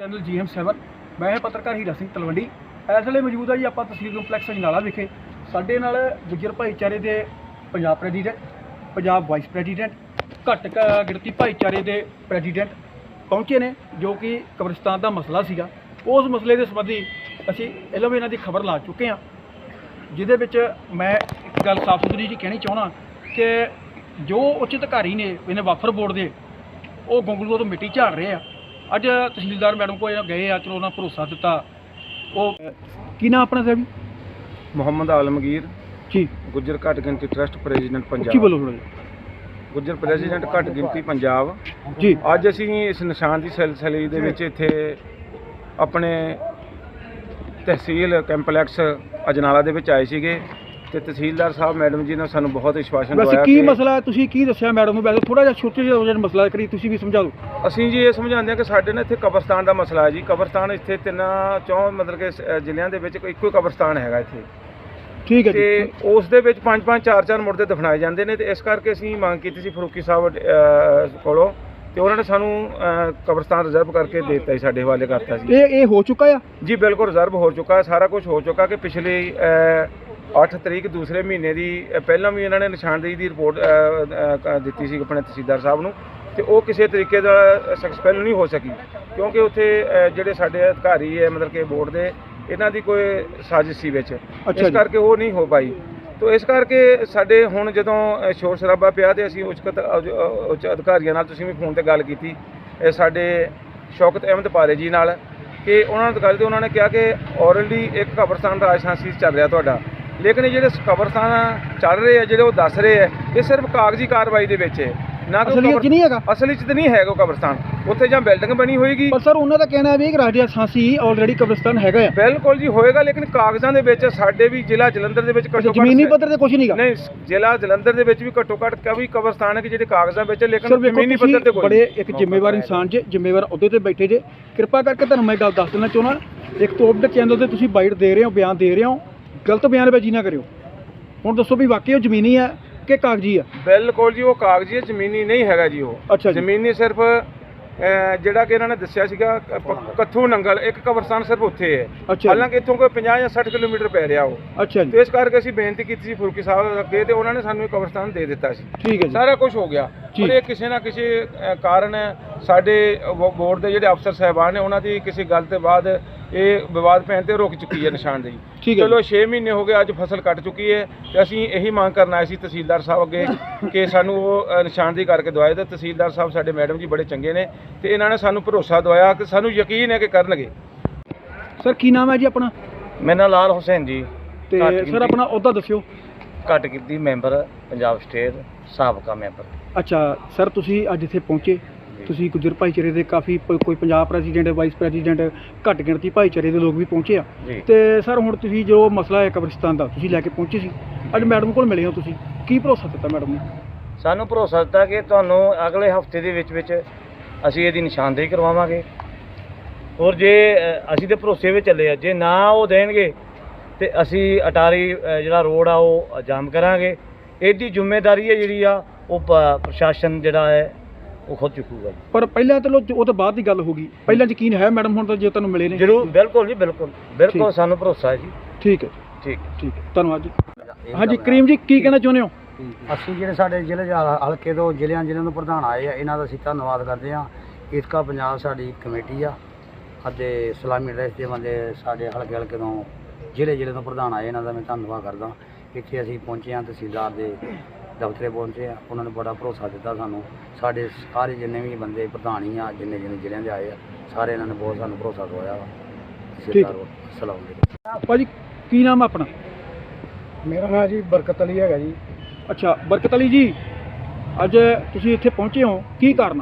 Channel GM7 ਮੈਂ ਹਾਂ ਪੱਤਰਕਾਰ ਹੀਰਾ ਸਿੰਘ ਤਲਵੰਡੀ। ਇਸ ਵੇਲੇ ਮੌਜੂਦ ਆ ਜੀ ਆਪਾਂ ਤਸਵੀਰ ਕੰਪਲੈਕਸ ਅਜਨਾਲਾ ਵਿਖੇ। ਸਾਡੇ ਨਾਲ ਗੁੱਜਰ ਭਾਈਚਾਰੇ ਦੇ Punjab president, Punjab vice president, ਘੱਟ ਗਿਣਤੀ ਭਾਈਚਾਰੇ ਦੇ ਪ੍ਰੈਜ਼ੀਡੈਂਟ ਪਹੁੰਚੇ ਨੇ, ਜੋ ਕਿ ਕਬਰਿਸਤਾਨ ਦਾ ਮਸਲਾ ਸੀਗਾ। ਉਸ ਮਸਲੇ ਦੇ ਸੰਬੰਧੀ ਅਸੀਂ ਇਲਮ ਇਹਨਾਂ ਦੀ ਖਬਰ ਲਾ ਚੁੱਕੇ ਹਾਂ, ਜਿਹਦੇ ਵਿੱਚ ਮੈਂ ਇੱਕ ਗੱਲ ਸਾਫ਼ ਸੁਥਰੀ ਜੀ ਕਹਿਣੀ ਚਾਹਣਾ ਕਿ ਜੋ ਉੱਚ ਅਧਿਕਾਰੀ ਨੇ, ਇਹਨੇ ਵਾਫਰ ਬੋਰਡ ਦੇ, ਉਹ ਗੋਂਗਲੂਆਂ ਤੋਂ ਮਿੱਟੀ ਝਾੜ ਰਹੇ ਆ। ਅੱਜ ਤਹਿਸੀਲਦਾਰ ਮੈਡਮ ਕੋਲ ਗਏ ਆ ਚਲੋ ਉਹਨਾਂ ਭਰੋਸਾ ਦਿੱਤਾ। ਉਹ ਕੀ ਨਾਮ ਆਪਣਾ ਸਾਹਿਬ ਮੁਹੰਮਦ ਆਲਮਗੀਰ। ਜੀ। ਗੁੱਜਰ ਘੱਟ ਗਿਣਤੀ ਟਰਸਟ ਪ੍ਰੈਜ਼ੀਡੈਂਟ ਪੰਜਾਬ। ਬੋਲੋ ਥੋੜਾ ਗੁੱਜਰ ਪ੍ਰੈਜ਼ੀਡੈਂਟ ਘੱਟ ਗਿਣਤੀ ਪੰਜਾਬ। ਜੀ। ਅੱਜ ਅਸੀਂ ਇਸ ਨਿਸ਼ਾਨ ਦੀ ਸਿਲਸਿਲੇ ਦੇ ਵਿੱਚ ਇੱਥੇ ਆਪਣੇ ਤਹਿਸੀਲ ਕੰਪਲੈਕਸ ਅਜਨਾਲਾ ਦੇ ਵਿੱਚ ਆਏ ਸੀਗੇ। ਤੇ ਤਹਿਸੀਲਦਾਰ ਸਾਹਿਬ ਮੈਡਮ ਜੀ ਨੇ ਸਾਨੂੰ ਬਹੁਤ ਵਿਸ਼ਵਾਸਨ ਵੈਸੇ ਦਵਾਇਆ ਕੀ ਕਿ ਮਸਲਾ ਹੈ? ਤੁਸੀਂ ਕੀ ਦੱਸਿਆ ਮੈਡਮ ਨੂੰ? ਵੈਸੇ ਥੋੜਾ ਜਿਹਾ ਛੋਟੇ ਜਿਹਾ ਵਜਨ ਮਸਲਾ ਕਰੀ ਤੁਸੀਂ ਵੀ ਸਮਝਾ ਦਿਓ। ਅਸੀਂ ਜੀ ਇਹ ਸਮਝਾਉਂਦੇ ਹਾਂ ਕਿ ਸਾਡੇ ਨਾਲ ਇੱਥੇ ਕਬਰਸਤਾਨ ਦਾ ਮਸਲਾ ਹੈ ਜੀ। ਕਬਰਸਤਾਨ ਇੱਥੇ ਤਿੰਨਾਂ ਚੌਂ ਮਤਲਬ ਕਿ ਸ- ਅ, ਜ਼ਿਲ੍ਹਿਆਂ ਦੇ ਵਿੱਚ ਇੱਕੋ ਹੀ ਕਬਰਸਤਾਨ ਹੈਗਾ ਇੱਥੇ। ਠੀਕ ਹੈ ਤੇ ਜੀ ਉਸ ਦੇ ਵਿੱਚ ਪੰਜ ਪੰਜ ਚਾਰ ਚਾਰ ਮੁਰਦੇ ਦਫਨਾਏ ਜਾਂਦੇ ਨੇ ਤੇ ਇਸ ਕਰਕੇ ਅਸੀਂ ਮੰਗ ਕੀਤੀ ਸੀ ਫਰੂਕੀ ਸਾਹਿਬ ਅ, ਕੋਲੋਂ ਤੇ ਉਹਨਾਂ ਨੇ ਸਾਨੂੰ ਅ, ਕਬਰਸਤਾਨ ਰਿਜ਼ਰਵ ਕਰਕੇ ਦੇ ਦਿੱਤਾ ਸੀ ਸਾਡੇ ਹਵਾਲੇ ਕਰਤਾ ਸੀ ਇਹ ਇਹ ਹੋ ਚੁੱਕਾ ਆ? ਜੀ ਬਿਲਕੁਲ ਰਿਜ਼ਰਵ ਹੋ ਚੁੱਕਾ ਹੈ। ਸਾਰਾ ਕੁਝ ਹੋ ਚੁੱਕਾ ਕਿ ਪਿਛਲੇ 8 ਤਰੀਕ ਦੂਸਰੇ ਮਹੀਨੇ ਦੀ ਅ, ਪਹਿਲਾਂ ਵੀ ਇਹਨਾਂ ਨੇ ਨਿਸ਼ਾਨਦੇਹੀ ਦੀ ਰਿਪੋਰਟ ਦਿੱਤੀ ਸੀ ਆਪਣੇ ਤਹਿਸੀਲਦਾਰ ਸਾਹਿਬ ਨੂੰ ਤੇ ਉਹ ਕਿਸੇ ਤਰੀਕੇ ਦਾ ਸਕਸੈਸਫੁਲ ਨਹੀਂ ਹੋ ਸਕੀ ਕਿਉਂਕਿ ਉੱਥੇ ਅ, ਜਿਹੜੇ ਸਾਡੇ ਅਧਿਕਾਰੀ ਹੈ ਮਤਲਬ ਕਿ ਬੋਰਡ ਦੇ ਇਹਨਾਂ ਦੀ ਕੋਈ ਸਾਜ਼ਿਸ਼ ਸੀ ਵਿੱਚ। ਇਸ ਜੀ। ਕਰਕੇ ਉਹ ਨਹੀਂ ਹੋ ਪਾਈ। ਤੋ ਇਸ ਕਰਕੇ ਸਾਡੇ ਹੁਣ ਜਦੋਂ ਅ, ਸ਼ੋਰ ਸ਼ਰਾਬਾ ਪਿਆ ਤੇ ਅਸੀਂ ਉੱਚ ਕਤ- ਅ, ਉੱਚ ਅਧਿਕਾਰੀਆਂ ਨਾਲ ਤੁਸੀਂ ਵੀ ਫੋਨ ਤੇ ਗੱਲ ਕੀਤੀ ਇਹ ਸਾਡੇ ਸ਼ੌਕਤ ਅਹਿਮਦ ਪਾਰੇ ਜੀ ਨਾਲ ਕਿ ਉਹਨਾਂ ਨਾਲ ਗੱਲ ਤੇ ਉਹਨਾਂ ਨੇ ਕਿਹਾ ਕਿ ਔਰਲੀ ਇੱਕ ਕਬਰਸਤਾਨ ਦਾ ਰਾਜਸਾਂਸੀ ਚੱਲ ਰਿਹਾ ਤੁਹਾਡਾ। ਲੇਕਿਨ ਇਹ ਜਿਹੜੇ ਕਬਰਸਤਾਨ ਚੱਲ ਰਹੇ ਆ ਜਿਹੜੇ ਉਹ ਦੱਸ ਰਹੇ ਆ ਇਹ ਸਿਰਫ ਕਾਗਜ਼ੀ ਕਾਰਵਾਈ ਦੇ ਵਿੱਚ ਹੈ। ਨਾ ਕਿ ਅਸਲੀਅਤ 'ਚ ਨਹੀਂ ਹੈਗਾ? ਅਸਲੀ ਚ ਤਾਂ ਨਹੀਂ ਹੈਗਾ ਉਹ ਕਬਰਸਤਾਨ। ਉੱਥੇ ਜਾਂ ਬਿਲਡਿੰਗ ਬਣੀ ਹੋਏਗੀ। ਪਰ ਸਰ ਉਹਨਾਂ ਦਾ ਕਹਿਣਾ ਹੈ ਵੀ ਕਿ ਰਾਜਾ ਸਾਂਸੀ ਆਲਰੇਡੀ ਕਬਰਸਤਾਨ ਹੈਗਾ ਆ। ਬਿਲਕੁਲ ਜੀ ਹੋਏਗਾ ਲੇਕਿਨ ਕਾਗਜ਼ਾਂ ਦੇ ਵਿੱਚ ਸਾਡੇ ਵੀ ਜ਼ਿਲ੍ਹਾ ਜਲੰਧਰ ਦੇ ਵਿੱਚ ਘੱਟੋ ਘੱਟ ਜ਼ਮੀਨੀ ਪੱਧਰ ਤੇ ਕੁਝ ਨਹੀਂਗਾ? ਨਹੀਂ ਜ਼ਿਲ੍ਹਾ ਜਲੰਧਰ ਦੇ ਵਿੱਚ ਵੀ ਘੱਟੋ ਘੱਟ ਕਵੀ ਕਬਰਸਤਾਨ ਹੈ ਕਿ ਜਿਹੜੇ ਕਾਗਜ਼ਾਂ ਵਿੱਚ ਹੈ, ਸਰ ਲੇਕਿਨ ਵੇਖੋ ਜ਼ਮੀਨੀ ਪੱਧਰ ਤੇ ਤੁਸੀਂ ਕੋਈ ਬੜੇ। ਇੱਕ ਜ਼ਿੰਮੇਵਾਰ ਇਨਸਾਨ ਜੇ ਜ਼ਿੰਮੇਵਾਰ ਅਹੁਦੇ ਤੇ ਬੈਠੇ ਜੇ। ਕਿਰਪਾ ਕਰਕੇ ਤੁਹਾਨੂੰ ਮੈਂ ਗੱਲ ਦੱਸ ਦੇਣਾ ਚਾਹੁੰਦਾ। ਇੱਕ ਤੋਂ ਦੇ ਚੈਨਲ ਤੇ ਤੁਸੀਂ ਬਾਈਟ ਦੇ ਰਹੇ ਹੋ ਬਿਆਨ ਦੇ ਰਹੇ ਹੋ। ਗਲਤ ਬਿਆਨਬਾਜ਼ੀ ਨਾ ਕਰਿਓ। ਹੁਣ ਦੱਸੋ ਵੀ ਵਾਕਈ ਉਹ ਜ਼ਮੀਨੀ ਹੈ ਕਿ ਕਾਗਜ਼ੀ ਆ ਬਿਲਕੁਲ ਜੀ ਉਹ ਕਾਗਜ਼ੀ ਹੈ ਜ਼ਮੀਨੀ ਨਹੀਂ ਹੈਗਾ ਜੀ ਉਹ। ਅੱਛਾ ਜੀ। ਜ਼ਮੀਨੀ ਸਿਰਫ ਅਹ, ਜਿਹੜਾ ਕਿ ਇਹਨਾਂ ਨੇ ਦੱਸਿਆ ਸੀਗਾ ਕ- ਪ- ਕੱਥੂ ਨੰਗਲ ਇੱਕ ਕਬਰਸਤਾਨ ਸਿਰਫ ਉੱਥੇ ਹੈ। ਅੱਛਾ ਜੀ। ਹਾਲਾਂਕਿ ਇੱਥੋਂ ਕੋਈ 50 ਜਾਂ 60 ਕਿਲੋਮੀਟਰ ਪੈ ਰਿਹਾ ਉਹ। ਅੱਛਾ ਜੀ। ਤੇ ਇਸ ਕਰਕੇ ਅਸੀਂ ਬੇਨਤੀ ਕੀਤੀ ਸੀ ਫੁਰਕੀ ਸਾਹਿਬ ਅੱਗੇ ਤੇ ਉਹਨਾਂ ਨੇ ਸਾਨੂੰ ਇਹ ਕਬਰਸਤਾਨ ਦੇ ਦਿੱਤਾ ਸੀ। ਠੀਕ ਹੈ ਜੀ। ਸਾਰਾ ਕੁਝ ਹੋ ਗਿਆ। ਪਰ ਇਹ ਕਿਸੇ ਨਾ ਕਿਸੇ ਅ, ਕਾਰਨ ਸਾਡੇ ਬੋਰਡ ਦੇ ਜਿਹੜੇ ਅਫਸਰ ਸਾਹਿਬਾਨ ਨੇ ਉਹਨਾਂ ਦੀ ਕਿਸੇ ਗੱਲ ਤੇ ਬਾਅਦ ਇਹ ਵਿਵਾਦ ਪੈਣ ਤੇ ਰੁਕ ਚੁੱਕੀ ਹੈ ਨਿਸ਼ਾਨਦੇਹੀ ਠੀਕ ਹੈ ਚਲੋ 6 ਮਹੀਨੇ ਹੋ ਗਏ ਅੱਜ ਫਸਲ ਕੱਟ ਚੁੱਕੀ ਹੈ ਤੇ ਅਸੀਂ ਇਹੀ ਮੰਗ ਕਰਨ ਆਏ ਸੀ ਤਹਿਸੀਲਦਾਰ ਸਾਹਿਬ ਅੱਗੇ ਕਿ ਸਾਨੂੰ ਉਹ ਅ, ਨਿਸ਼ਾਨਦੇਹੀ ਕਰਕੇ ਦਵਾਏ ਤੇ ਤਹਿਸੀਲਦਾਰ ਸਾਹਿਬ ਸਾਡੇ ਮੈਡਮ ਜੀ ਬੜੇ ਚੰਗੇ ਨੇ ਤੇ ਇਹਨਾਂ ਨੇ ਸਾਨੂੰ ਭਰੋਸਾ ਦਵਾਇਆ ਕਿ ਸਾਨੂੰ ਯਕੀਨ ਹੈ ਕਿ ਕਰਨਗੇ। ਸਰ ਕੀ ਨਾਮ ਹੈ ਜੀ ਆਪਣਾ? ਮੇਰਾ ਨਾਮ ਲਾਲ ਹੁਸੈਨ ਜੀ। ਤੇ ਸਰ ਆਪਣਾ ਅਹੁਦਾ ਦੱਸਿਓ। ਘੱਟ ਗਿਣਤੀ ਮੈਂਬਰ ਪੰਜਾਬ ਸਟੇਟ ਸਾਬਕਾ ਮੈਂਬਰ। ਅੱਛਾ ਸਰ ਤੁਸੀਂ ਅੱਜ ਇੱਥੇ ਪਹੁੰਚੇ। ਤੁਸੀਂ ਗੁੱਜਰ ਭਾਈਚਾਰੇ ਦੇ ਕਾਫੀ ਪ- ਕੋਈ ਪੰਜਾਬ ਪ੍ਰੈਜ਼ੀਡੈਂਟ ਵਾਈਸ ਪ੍ਰੈਜ਼ੀਡੈਂਟ ਘੱਟ ਗਿਣਤੀ ਭਾਈਚਾਰੇ ਦੇ ਲੋਕ ਵੀ ਪਹੁੰਚੇ ਆ। ਜੀ। ਤੇ ਸਰ ਹੁਣ ਤੁਸੀਂ ਜੋ ਮਸਲਾ ਹੈ ਕਬਰਿਸਤਾਨ ਦਾ ਤੁਸੀਂ ਲੈ ਕੇ ਪਹੁੰਚੇ ਸੀ। ਅੱਜ ਮੈਡਮ ਕੋਲ ਮਿਲੇ ਹੋ ਤੁਸੀਂ। ਕੀ ਭਰੋਸਾ ਦਿੱਤਾ ਮੈਡਮ ਨੇ? ਸਾਨੂੰ ਭਰੋਸਾ ਦਿੱਤਾ ਕਿ ਤੁਹਾਨੂੰ ਅਗਲੇ ਹਫ਼ਤੇ ਦੇ ਵਿੱਚ ਵਿੱਚ ਅਸੀਂ ਇਹਦੀ ਨਿਸ਼ਾਨਦੇਹੀ ਕਰਵਾਵਾਂਗੇ। ਔਰ ਜੇ ਅ, ਅਸੀਂ ਤੇ ਭਰੋਸੇ ਵਿੱਚ ਚੱਲੇ ਆ ਜੇ ਨਾ ਉਹ ਦੇਣਗੇ ਤੇ ਅਸੀਂ ਅਟਾਰੀ ਅ, ਜਿਹੜਾ ਰੋਡ ਆ ਉਹ ਜਾਮ ਕਰਾਂਗੇ। ਇਹਦੀ ਜ਼ਿੰਮੇਵਾਰੀ ਹੈ ਜਿਹੜੀ ਆ ਉਹ ਪ- ਪ੍ਰਸ਼ਾਸਨ ਜਿਹੜਾ ਹੈ ਉਹ ਖੁਦ ਚੁੱਕੂਗਾ ਪਰ ਪਹਿਲਾਂ ਚਲੋ ਉਹ ਤੋਂ ਬਾਅਦ ਦੀ ਗੱਲ ਹੋ ਗਈ। ਪਹਿਲਾਂ ਯਕੀਨ ਹੈ ਮੈਡਮ ਹੁਣ ਤਾਂ ਜੇ ਤੁਹਾਨੂੰ ਮਿਲੇ ਨੇ। ਜਰੂਰ ਬਿਲਕੁਲ ਜੀ ਬਿਲਕੁਲ। ਬਿਲਕੁਲ ਠੀਕ। ਸਾਨੂੰ ਭਰੋਸਾ ਹੈ ਜੀ। ਠੀਕ ਹੈ ਠੀਕ। ਠੀਕ ਹੈ। ਧੰਨਵਾਦ ਜੀ। ਹਾਂਜੀ ਕਰੀਮ ਜੀ ਕੀ ਕਹਿਣਾ ਚਾਹੁੰਦੇ ਹੋ? ਅਸੀਂ ਜਿਹੜੇ ਸਾਡੇ ਜ਼ਿਲ੍ਹੇ ਦੇ ਹਲ- ਹਲਕੇ ਤੋਂ ਜ਼ਿਲ੍ਹਿਆਂ ਜ਼ਿਲ੍ਹਿਆਂ ਤੋਂ ਪ੍ਰਧਾਨ ਆਏ ਆ ਇਹਨਾਂ ਦਾ ਅਸੀਂ ਧੰਨਵਾਦ ਕਰਦੇ ਹਾਂ। ਇਸਕਾ ਪੰਜਾਬ ਸਾਡੀ ਕਮੇਟੀ ਆ ਅਤੇ ਇਸਲਾਮੀ ਡਰੈਸ ਦੇ ਬੰਦੇ ਸਾਡੇ ਹਲਕੇ ਹਲਕੇ ਤੋਂ ਜ਼ਿਲ੍ਹੇ ਜ਼ਿਲ੍ਹੇ ਤੋਂ ਪ੍ਰਧਾਨ ਆਏ ਇਹਨਾਂ ਦਾ ਮੈਂ ਧੰਨਵਾਦ ਕਰਦਾ। ਇੱਥੇ ਅਸੀਂ ਪਹੁੰਚੇ ਹਾਂ ਤਹਿਸੀਲਦਾਰ ਦੇ ਦਫ਼ਤਰੇ ਪਹੁੰਚੇ ਆ ਉਹਨਾਂ ਨੇ ਬੜਾ ਭਰੋਸਾ ਦਿੱਤਾ ਸਾਨੂੰ। ਸਾਡੇ ਸਾਰੇ ਜਿੰਨੇ ਵੀ ਬੰਦੇ ਪ੍ਰਧਾਨ ਹੀ ਆ ਜਿੰਨੇ ਜਿੰਨੇ ਜ਼ਿਲ੍ਹਿਆਂ ਦੇ ਆਏ ਆ ਸਾਰੇ ਇਹਨਾਂ ਨੇ ਬਹੁਤ ਸਾਨੂੰ ਭਰੋਸਾ ਦਵਾਇਆ ਵਾ। ਅਸਲਾਮ ਅਲੈਕੁਮ ਭਾਜੀ ਕੀ ਨਾਮ ਆ ਆਪਣਾ? ਮੇਰਾ ਨਾਮ ਜੀ ਬਰਕਤ ਅਲੀ ਹੈਗਾ ਜੀ। ਅੱਛਾ ਬਰਕਤ ਅਲੀ ਜੀ ਅੱਜ ਤੁਸੀਂ ਇੱਥੇ ਪਹੁੰਚੇ ਹੋ ਕੀ ਕਾਰਨ?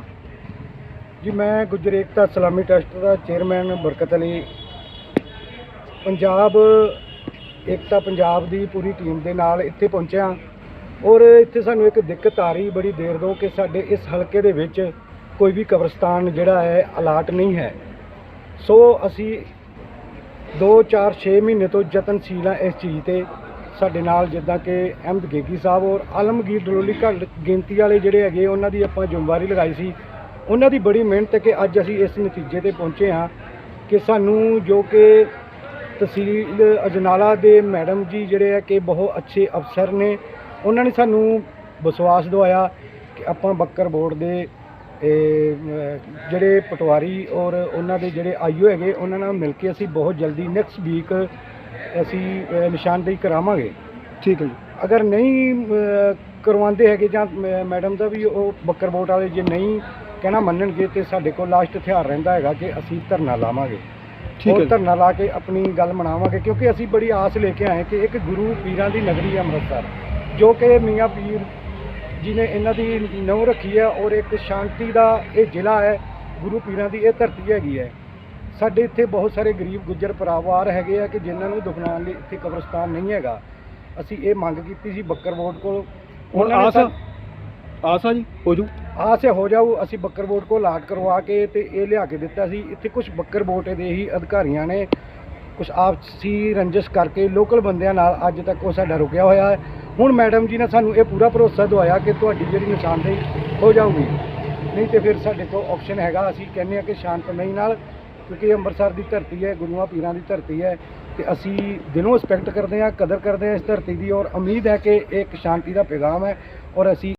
ਜੀ ਮੈਂ ਗੁਜਰ ਏਕਤਾ ਇਸਲਾਮੀ ਟਰਸਟ ਦਾ ਚੇਅਰਮੈਨ ਬਰਕਤ ਅਲੀ। ਪੰਜਾਬ ਏਕਤਾ ਪੰਜਾਬ ਦੀ ਪੂਰੀ ਟੀਮ ਦੇ ਨਾਲ ਇੱਥੇ ਪਹੁੰਚਿਆ। ਔਰ ਇੱਥੇ ਸਾਨੂੰ ਇੱਕ ਦਿੱਕਤ ਆ ਰਹੀ ਬੜੀ ਦੇਰ ਤੋਂ ਕਿ ਸਾਡੇ ਇਸ ਹਲਕੇ ਦੇ ਵਿੱਚ ਕੋਈ ਵੀ ਕਬਰਸਤਾਨ ਜਿਹੜਾ ਹੈ ਅਲਾਟ ਨਹੀਂ ਹੈ। ਸੋ ਅਸੀਂ 2 4 6 ਮਹੀਨੇ ਤੋਂ ਯਤਨਸ਼ੀਲ ਹਾਂ ਇਸ ਚੀਜ਼ ਤੇ। ਸਾਡੇ ਨਾਲ ਜਿੱਦਾਂ ਕਿ ਅਹਿਮਦ ਗੇਗੀ ਸਾਹਿਬ ਔਰ ਆਲਮਗੀਰ ਡਲੋਲੀ ਘੱਟ ਗਿਣਤੀ ਵਾਲੇ ਜਿਹੜੇ ਹੈਗੇ, ਉਹਨਾਂ ਦੀ ਆਪਾਂ ਜ਼ਿੰਮੇਵਾਰੀ ਲਗਾਈ ਸੀ। ਉਹਨਾਂ ਦੀ ਬੜੀ ਮਿਹਨਤ ਹੈ ਕਿ ਅੱਜ ਅਸੀਂ ਇਸ ਨਤੀਜੇ ਤੇ ਪਹੁੰਚੇ ਹਾਂ ਕਿ ਸਾਨੂੰ ਜੋ ਕਿ ਤਹਿਸੀਲ ਅਜਨਾਲਾ ਦੇ ਮੈਡਮ ਜੀ ਜਿਹੜੇ ਆ ਕਿ ਬਹੁਤ ਅੱਛੇ ਅਫਸਰ ਨੇ। ਉਹਨਾਂ ਨੇ ਸਾਨੂੰ ਵਿਸ਼ਵਾਸ ਦਿਵਾਇਆ ਕਿ ਆਪਾਂ ਬੱਕਰ ਬੋਰਡ ਦੇ ਇਹ, ਜਿਹੜੇ ਪਟਵਾਰੀ ਔਰ ਉਹਨਾਂ ਦੇ ਜਿਹੜੇ ਆਈਓ ਹੈਗੇ ਉਹਨਾਂ ਨਾਲ ਮਿਲ ਕੇ ਅਸੀਂ ਬਹੁਤ ਜਲਦੀ ਨੈਕਸਟ ਵੀਕ ਅਸੀਂ ਨਿਸ਼ਾਨਦੇਹੀ ਕਰਾਵਾਂਗੇ। ਠੀਕ ਹੈ ਜੀ। ਅਗਰ ਨਹੀਂ ਕਰਵਾਉਂਦੇ ਹੈਗੇ ਜਾਂ ਮ- ਮੈਡਮ ਦਾ ਵੀ ਉਹ ਬੱਕਰ ਬੋਟ ਵਾਲੇ ਜੇ ਨਹੀਂ ਕਹਿਣਾ ਮੰਨਣਗੇ ਤੇ ਸਾਡੇ ਕੋਲ ਲਾਸਟ ਹਥਿਆਰ ਰਹਿੰਦਾ ਹੈਗਾ ਕਿ ਅਸੀਂ ਧਰਨਾ ਲਾਵਾਂਗੇ। ਠੀਕ ਔਰ ਹੈ ਜੀ। ਧਰਨਾ ਲਾ ਕੇ ਆਪਣੀ ਗੱਲ ਮਨਾਵਾਂਗੇ ਕਿਉਂਕਿ ਅਸੀਂ ਬੜੀ ਆਸ ਲੈ ਕੇ ਆਏ ਕਿ ਇੱਕ ਗੁਰੂ ਪੀਰਾਂ ਦੀ ਨਗਰੀ ਹੈ ਅੰਮ੍ਰਿਤਸਰ। ਜੋ ਕਿ ਮੀਆਂ ਪੀਰ ਜੀ ਨੇ ਇਹਨਾਂ ਦੀ ਨਹੁੰ ਰੱਖੀ ਹੈ ਔਰ ਇੱਕ ਸ਼ਾਂਤੀ ਦਾ ਇਹ ਜ਼ਿਲ੍ਹਾ ਹੈ ਗੁਰੂ ਪੀਰਾਂ ਦੀ ਇਹ ਧਰਤੀ ਹੈਗੀ ਹੈ। ਸਾਡੇ ਇੱਥੇ ਬਹੁਤ ਸਾਰੇ ਗਰੀਬ ਗੁੱਜਰ ਪਰਿਵਾਰ ਹੈਗੇ ਆ ਕਿ ਜਿਨ੍ਹਾਂ ਨੂੰ ਦਫਨਾਉਣ ਲਈ ਇੱਥੇ ਕਬਰਸਤਾਨ ਨਹੀਂ ਹੈਗਾ। ਅਸੀਂ ਇਹ ਮੰਗ ਕੀਤੀ ਸੀ ਬੱਕਰ ਬੋਰਡ ਕੋਲ। ਹੁਣ ਆਸ ਆਸਾ ਜੀ? ਹੋ ਜੂ? ਆਸ ਹੈ ਜਾਊ ਅਸੀਂ ਬੱਕਰ ਬੋਟ ਕੋ ਲਾਟ ਕਰਵਾ ਕੇ ਤੇ ਇਹ ਲਿਆ ਕੇ ਦਿੱਤਾ ਸੀ। ਇੱਥੇ ਕੁਝ ਬੱਕਰ ਬੋਟ ਦੇ ਹੀ ਅਧਿਕਾਰੀਆਂ ਨੇ ਕੁਝ ਆਪਸੀ ਰੰਜਿਸ਼ ਕਰਕੇ ਲੋਕਲ ਬੰਦਿਆਂ ਨਾਲ ਅੱਜ ਤੱਕ ਉਹ ਸਾਡਾ ਰੁਕਿਆ ਹੋਇਆ ਹੈ। ਹੁਣ ਮੈਡਮ ਜੀ ਨੇ ਸਾਨੂੰ ਇਹ ਪੂਰਾ ਭਰੋਸਾ ਦਵਾਇਆ ਕਿ ਤੁਹਾਡੀ ਜਿਹੜੀ ਨਿਸ਼ਾਨਦੇਹੀ ਹੋ ਜਾਊਗੀ। ਨਹੀਂ ਤੇ ਫਿਰ ਸਾਡੇ ਕੋਲ ਆਪਸ਼ਨ ਹੈਗਾ, ਅਸੀਂ ਕਹਿੰਦੇ ਹਾਂ ਕਿ ਸ਼ਾਂਤਮਈ ਨਾਲ, ਕਿਉਂਕਿ ਅੰਮ੍ਰਿਤਸਰ ਦੀ ਧਰਤੀ ਹੈ, ਗੁਰੂਆਂ ਪੀਰਾਂ ਦੀ ਧਰਤੀ ਹੈ, ਤੇ ਅਸੀਂ ਦਿਲੋਂ ਰਿਸਪੈਕਟ ਕਰਦੇ ਹਾਂ, ਕਦਰ ਕਰਦੇ ਹਾਂ ਇਸ ਧਰਤੀ ਦੀ ਔਰ ਉਮੀਦ ਹੈ ਕਿ ਇਹ ਇੱਕ ਸ਼ਾਂਤੀ ਦਾ ਪੈਗਾਮ ਹੈ ਔਰ ਅਸੀਂ